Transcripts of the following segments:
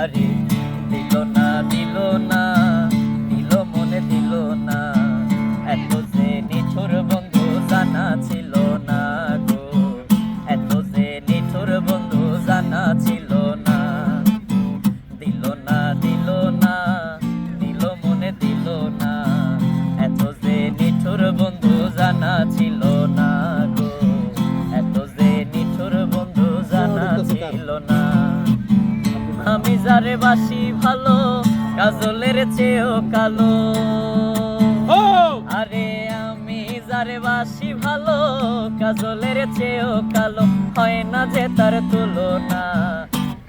আরে, দিল না দিল না, দিল মনে দিল না। এত যে বন্ধু জানা ছিল না এত যে বন্ধু জানা ছিল না। না না মনে না। এত যে বন্ধু জানা ছিল আমি যারে বাসি ভালো কাজলের চেয়েও কালো। আরে আমি যারে বাসি ভালো কাজলের চেয়েও কালো। হয় না যে তার তুলনা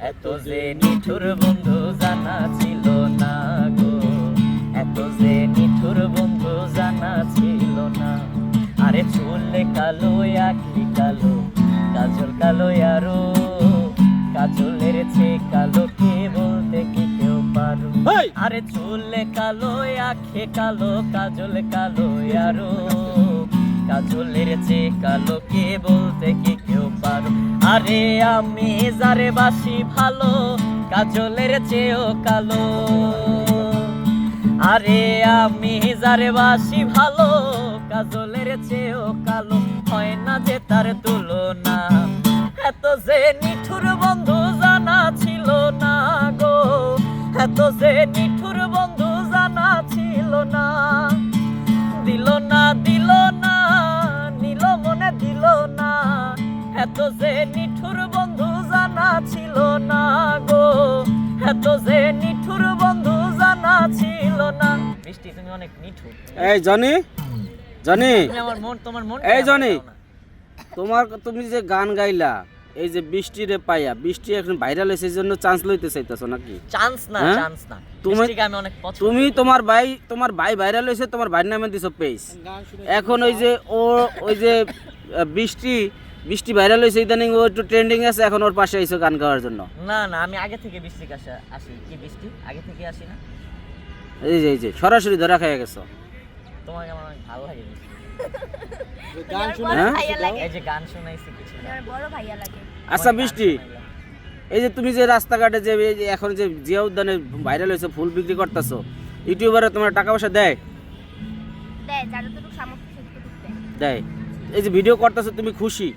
এত যে নিঠুর বন্ধু জানা ছিল না গো। এত যে নিঠুর বন্ধু জানা ছিল না। আরে চুলে কালো আখি কালো কাজল কালো আরও কাজলের চেয়ে কালো আরে চুলে কালো, আখে কালো, কাজল কালো আরও কাজলের চেয়ে কালো কে বলতে কি কেউ পারো? আরে আমি যারে বাসি ভালো, কাজলের চেয়েও কালো। আরে আমি যারে বাসি ভালো, কাজলের চেয়েও কালো। এত যে নিঠুর বন্ধু জানা ছিল না। দিল না দিল না নিল মনে দিল না। এত যে নিঠুর বন্ধু জানা ছিল না গো। এত যে নিঠুর বন্ধু জানা ছিল না। মিষ্টি তুমি অনেক নিঠুর। এই জনি জনি। আমার মন তোমার মন এই জনি। তোমার তুমি যে গান গাইলা এই যে বৃষ্টি রে পাইয়া বৃষ্টি এখন ভাইরাল হয়েছে এই জন্য চান্স লইতে চাইতেছো নাকি? চান্স না হ্যাঁ? চান্স না। তুমি- আমি অনেক পছন্দ তুমি তোমার ভাই তোমার ভাই ভাইরাল হয়েছে তোমার ভাইয়ের নামে দিছো পেজ এখন ওই যে ও ওই যে আহ, বৃষ্টি বৃষ্টি ভাইরাল হয়েছে ইদানিং ও একটু ট্রেন্ডিং আছে এখন ওর পাশে আইছো গান গাওয়ার জন্য। না না আমি আগে থেকে বৃষ্টি কাছে আসি। কি বৃষ্টি? আগে থেকে আসি না? এই যে এই যে সরাসরি ধরা খাইয়া গেছো। তোমাকে আমার অনেক ভালো লাগে বৃষ্টি। গান শুনে? ভাইয়া লাগে। এই যে গান শোনাইছি কিছু না। আমার বড় ভাইয়া লাগে। আচ্ছা বৃষ্টি। এই যে তুমি যে রাস্তাঘাটে যে এখন যে জিয়া উদ্যানে ভাইরাল হয়েছে ফুল বিক্রি করতেছো ইউটিউবারে তোমার টাকা পয়সা দেয়? দেয় এই যে ভিডিও করতেছো তুমি খুশি?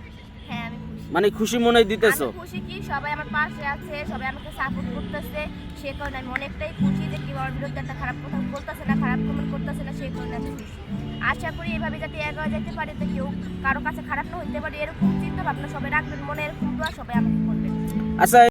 মানে খুশি মনে দিতেছো? খুশি কি? সবাই আমার পাশে আছে সবাই আমাকে সাপোর্ট করতেছে। সে কারণে আমি অনেকটাই খুশি যে কেউ আমার বিরুদ্ধে একটা খারাপ কথা বলতেছে না খারাপ কমেন্ট করতেছে না সে কারণে আমি খুশি। আশা করি এভাবে যাতে এগিয়ে যেতে পারে তো কেউ কারও কাছে খারাপ না হইতে পারে এরকম চিন্তা ভাবনা সবাই রাখবেন মনে এরকম দোয়া সবাই আমাকে করবেন। আচ্ছা